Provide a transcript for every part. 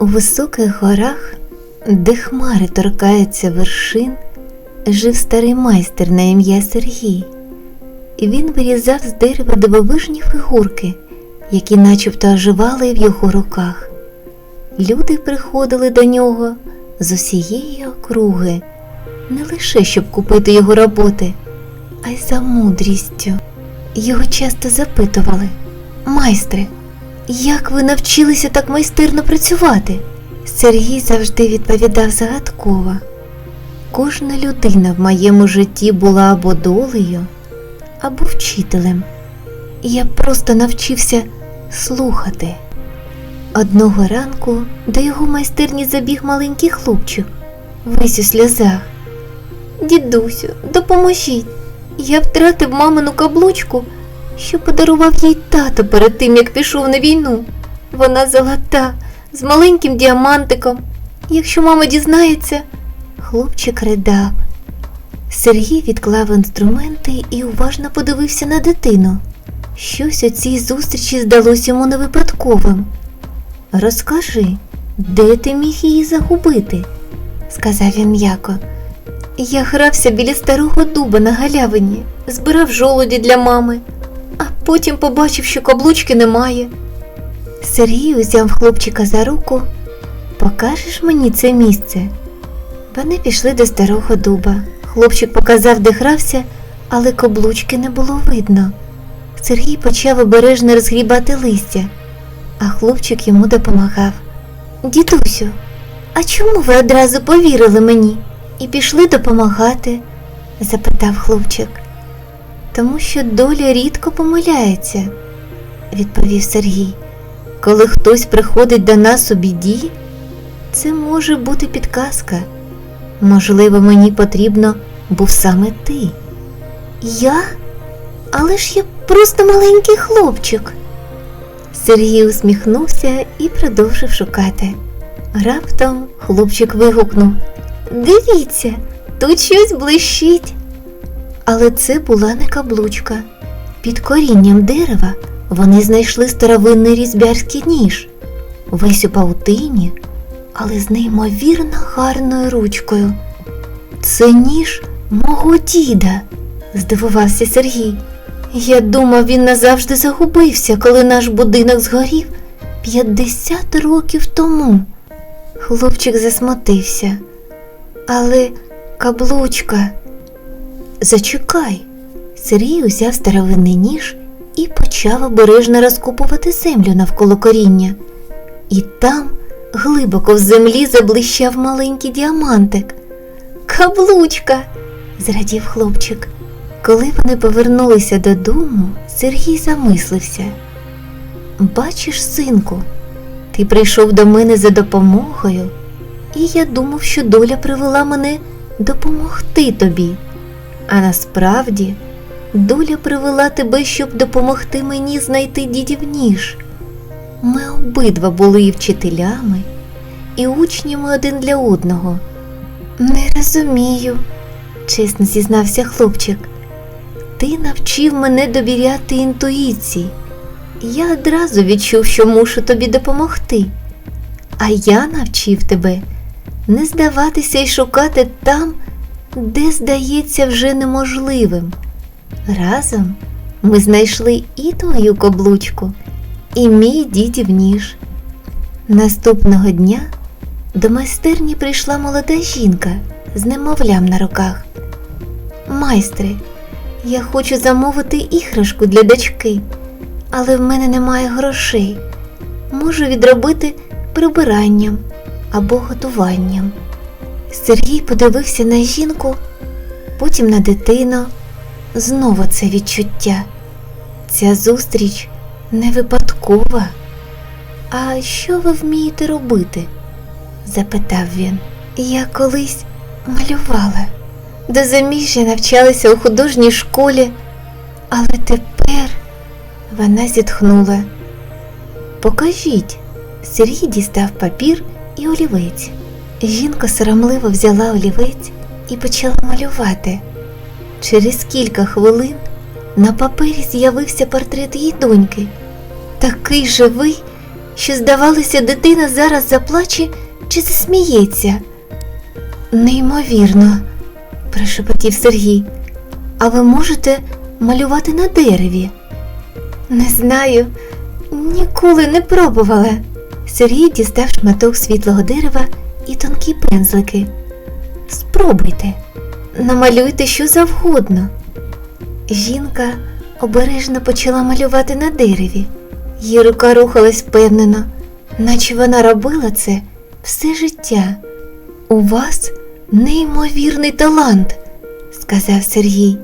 У високих горах, де хмари торкаються вершин, жив старий майстер на ім'я Сергій. І він вирізав з дерева дивовижні фігурки, які начебто оживали в його руках. Люди приходили до нього з усієї округи, не лише щоб купити його роботи, а й за мудрістю. Його часто запитували, майстре, як ви навчилися так майстерно працювати? Сергій завжди відповідав загадково. Кожна людина в моєму житті була або долею, або вчителем. Я просто навчився слухати. Одного ранку до його майстерні забіг маленький хлопчик, весь у сльозах. Дідусю, допоможіть. Я втратив мамину каблучку, що подарував їй тато перед тим, як пішов на війну. Вона золота, з маленьким діамантиком. Якщо мама дізнається, хлопчик ридав. Сергій відклав інструменти і уважно подивився на дитину. Щось у цій зустрічі здалося йому невипадковим. Розкажи, де ти міг її загубити? сказав він м'яко. Я грався біля старого дуба на галявині, збирав жолоді для мами, потім побачив, що каблучки немає. Сергій узяв хлопчика за руку. Покажеш мені це місце? Вони пішли до старого дуба. Хлопчик показав, де грався, але каблучки не було видно. Сергій почав обережно розгрібати листя, а хлопчик йому допомагав. Дідусю, а чому ви одразу повірили мені і пішли допомагати? запитав хлопчик. Тому що доля рідко помиляється, відповів Сергій. Коли хтось приходить до нас у біді, це може бути підказка. Можливо, мені потрібно був саме ти. Я? Але ж я просто маленький хлопчик. Сергій усміхнувся і продовжив шукати. Раптом хлопчик вигукнув Дивіться, тут щось блищить. Але це була не каблучка. Під корінням дерева вони знайшли старовинний різьбярський ніж, весь у паутині, але з неймовірно гарною ручкою. Це ніж мого діда, здивувався Сергій. Я думав, він назавжди загубився, коли наш будинок згорів 50 років тому. Хлопчик засмутився. Але каблучка. Зачекай. Сергій узяв старовинний ніж і почав обережно розкопувати землю навколо коріння. І там глибоко в землі заблищав маленький діамантик. Каблучка, зрадів хлопчик. Коли вони повернулися додому, Сергій замислився. Бачиш, синку, ти прийшов до мене за допомогою, і я думав, що доля привела мене допомогти тобі. А насправді доля привела тебе, щоб допомогти мені знайти дідів ніж. Ми обидва були і вчителями, і учнями один для одного. Не розумію, чесно зізнався хлопчик. Ти навчив мене довіряти інтуїції. Я одразу відчув, що мушу тобі допомогти. А я навчив тебе не здаватися і шукати там, де здається вже неможливим. Разом ми знайшли і твою каблучку, і мій дідів ніж. Наступного дня до майстерні прийшла молода жінка з немовлям на руках. Майстре, я хочу замовити іграшку для дочки, але в мене немає грошей. Можу відробити прибиранням або готуванням. Сергій подивився на жінку, потім на дитину. Знову це відчуття. Ця зустріч не випадкова. А що ви вмієте робити? запитав він. Я колись малювала. До заміжжя навчалася у художній школі, але тепер вона зітхнула. Покажіть, Сергій дістав папір і олівець. Жінка соромливо взяла олівець і почала малювати. Через кілька хвилин на папері з'явився портрет її доньки, такий живий, що здавалося, дитина зараз заплаче чи засміється. Неймовірно, прошепотів Сергій. А ви можете малювати на дереві? Не знаю, ніколи не пробувала. Сергій дістав шматок світлого дерева і тонкі пензлики. Спробуйте, намалюйте що завгодно. Жінка обережно почала малювати на дереві. Її рука рухалась впевнено, наче вона робила це все життя. У вас неймовірний талант, сказав Сергій.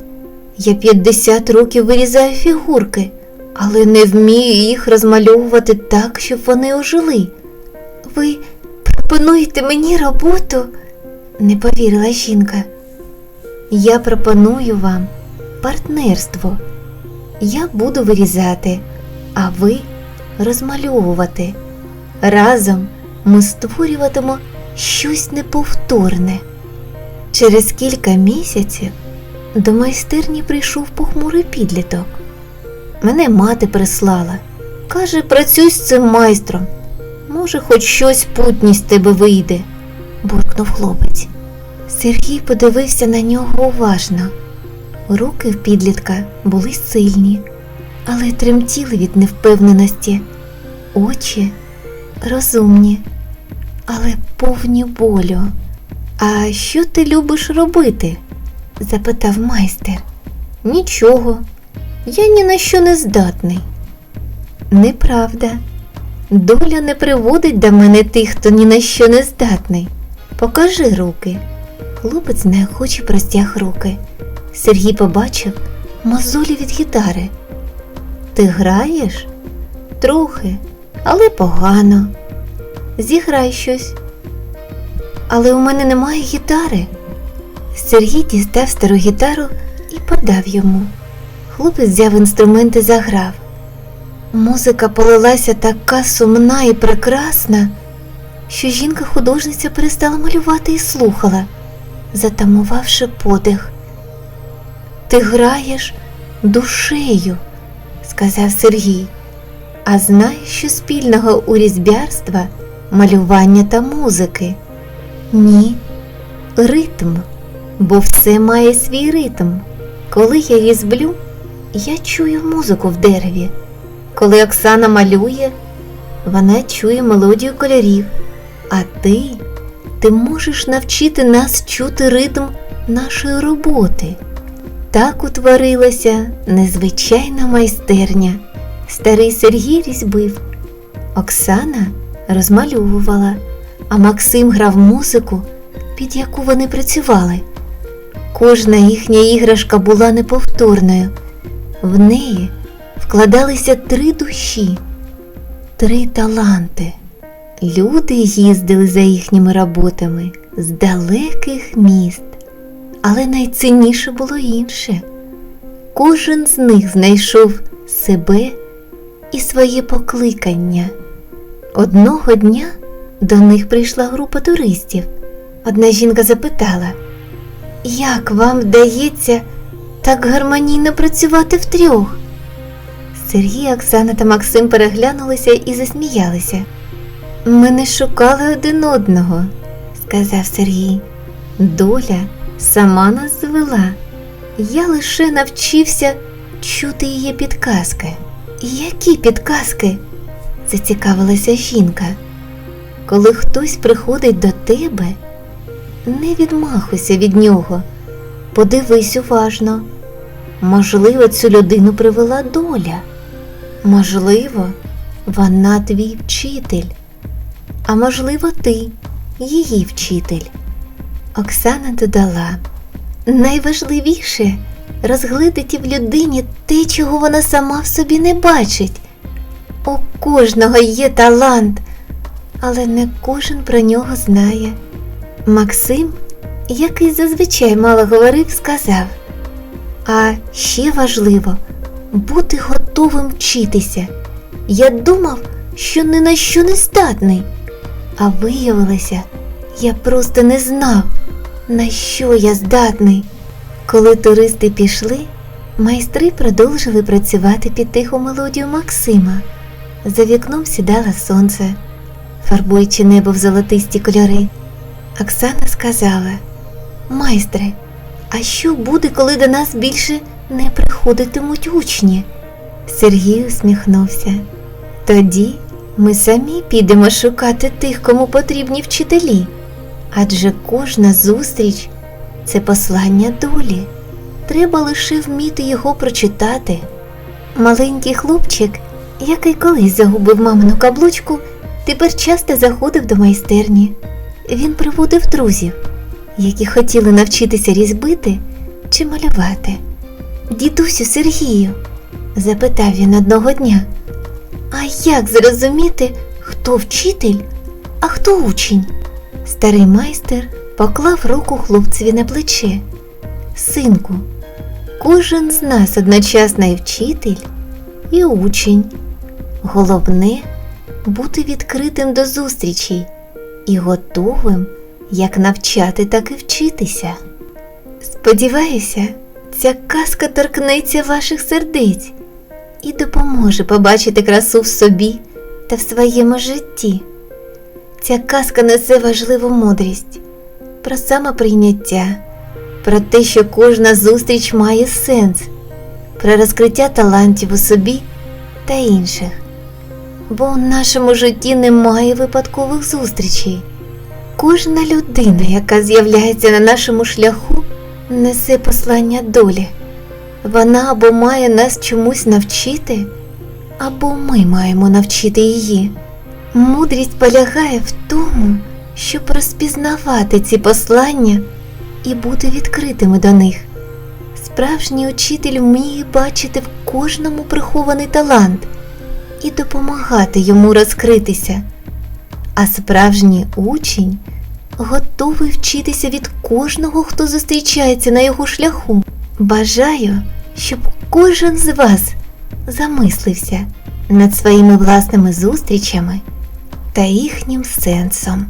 Я 50 років вирізаю фігурки, але не вмію їх розмальовувати так, щоб вони ожили. Ви пропонуєте мені роботу? не повірила жінка. Я пропоную вам партнерство. Я буду вирізати, а ви розмальовувати. Разом ми створюватимо щось неповторне. Через кілька місяців до майстерні прийшов похмурий підліток. Мене мати прислала. Каже, працюй з цим майстром. Може, хоч щось путність з тебе вийде, буркнув хлопець. Сергій подивився на нього уважно. Руки в підлітка були сильні, але тремтіли від невпевненості, очі розумні, але повні болю. А що ти любиш робити? запитав майстер. Нічого, я ні на що не здатний. Неправда. Доля не приводить до мене тих, хто ні на що не здатний. Покажи руки. Хлопець неохоче простяг руки. Сергій побачив мозолі від гітари. Ти граєш? Трохи, але погано. Зіграй щось. Але у мене немає гітари. Сергій дістав стару гітару і подав йому. Хлопець взяв інструмент і заграв. Музика полилася така сумна і прекрасна, що жінка-художниця перестала малювати і слухала, затамувавши подих. Ти граєш душею, сказав Сергій. А знаєш, що спільного у різьбярства, малювання та музики? Ні, ритм, бо все має свій ритм. Коли я різблю, я чую музику в дереві. Коли Оксана малює, вона чує мелодію кольорів. А ти, ти можеш навчити нас чути ритм нашої роботи. Так утворилася незвичайна майстерня. Старий Сергій різьбив, Оксана розмальовувала, а Максим грав музику, під яку вони працювали. Кожна їхня іграшка була неповторною. В неї вкладалися три душі, три таланти. Люди їздили за їхніми роботами з далеких міст, але найцінніше було інше. Кожен з них знайшов себе і своє покликання. Одного дня до них прийшла група туристів. Одна жінка запитала, як вам вдається так гармонійно працювати втрьох? Сергій, Оксана та Максим переглянулися і засміялися. Ми не шукали один одного, сказав Сергій. Доля сама нас звела. Я лише навчився чути її підказки. Які підказки? зацікавилася жінка. Коли хтось приходить до тебе, не відмахуйся від нього, подивись уважно. Можливо, цю людину привела доля. Можливо, вона твій вчитель, а можливо, ти її вчитель. Оксана додала найважливіше розгледіти в людині те, чого вона сама в собі не бачить. У кожного є талант, але не кожен про нього знає. Максим, який зазвичай мало говорив, сказав, а ще важливо бути готовим вчитися. Я думав, що ні на що не здатний, а виявилося, я просто не знав, на що я здатний. Коли туристи пішли, майстри продовжили працювати під тиху мелодію Максима. За вікном сідало сонце, фарбуючи небо в золотисті кольори. Оксана сказала: Майстре, а що буде, коли до нас більше не приходитимуть учні? Сергій усміхнувся. Тоді ми самі підемо шукати тих, кому потрібні вчителі. Адже кожна зустріч це послання долі. Треба лише вміти його прочитати. Маленький хлопчик, який колись загубив мамину каблучку, тепер часто заходив до майстерні. Він приводив друзів, які хотіли навчитися різьбити чи малювати. Дідусю Сергію, запитав він одного дня, а як зрозуміти, хто вчитель, а хто учень? Старий майстер поклав руку хлопцеві на плече. Синку, кожен з нас одночасно і вчитель, і учень. Головне бути відкритим до зустрічей і готовим як навчати, так і вчитися. Сподіваюся, ця казка торкнеться ваших сердець і допоможе побачити красу в собі та в своєму житті. Ця казка несе важливу мудрість про самоприйняття, про те, що кожна зустріч має сенс, про розкриття талантів у собі та інших. Бо в нашому житті немає випадкових зустрічей. Кожна людина, яка з'являється на нашому шляху, несе послання долі. Вона або має нас чомусь навчити, або ми маємо навчити її. Мудрість полягає в тому, щоб розпізнавати ці послання і бути відкритими до них. Справжній учитель вміє бачити в кожному прихований талант і допомагати йому розкритися, а справжній учень готовий вчитися від кожного, хто зустрічається на його шляху. Бажаю, щоб кожен з вас замислився над своїми власними зустрічами та їхнім сенсом.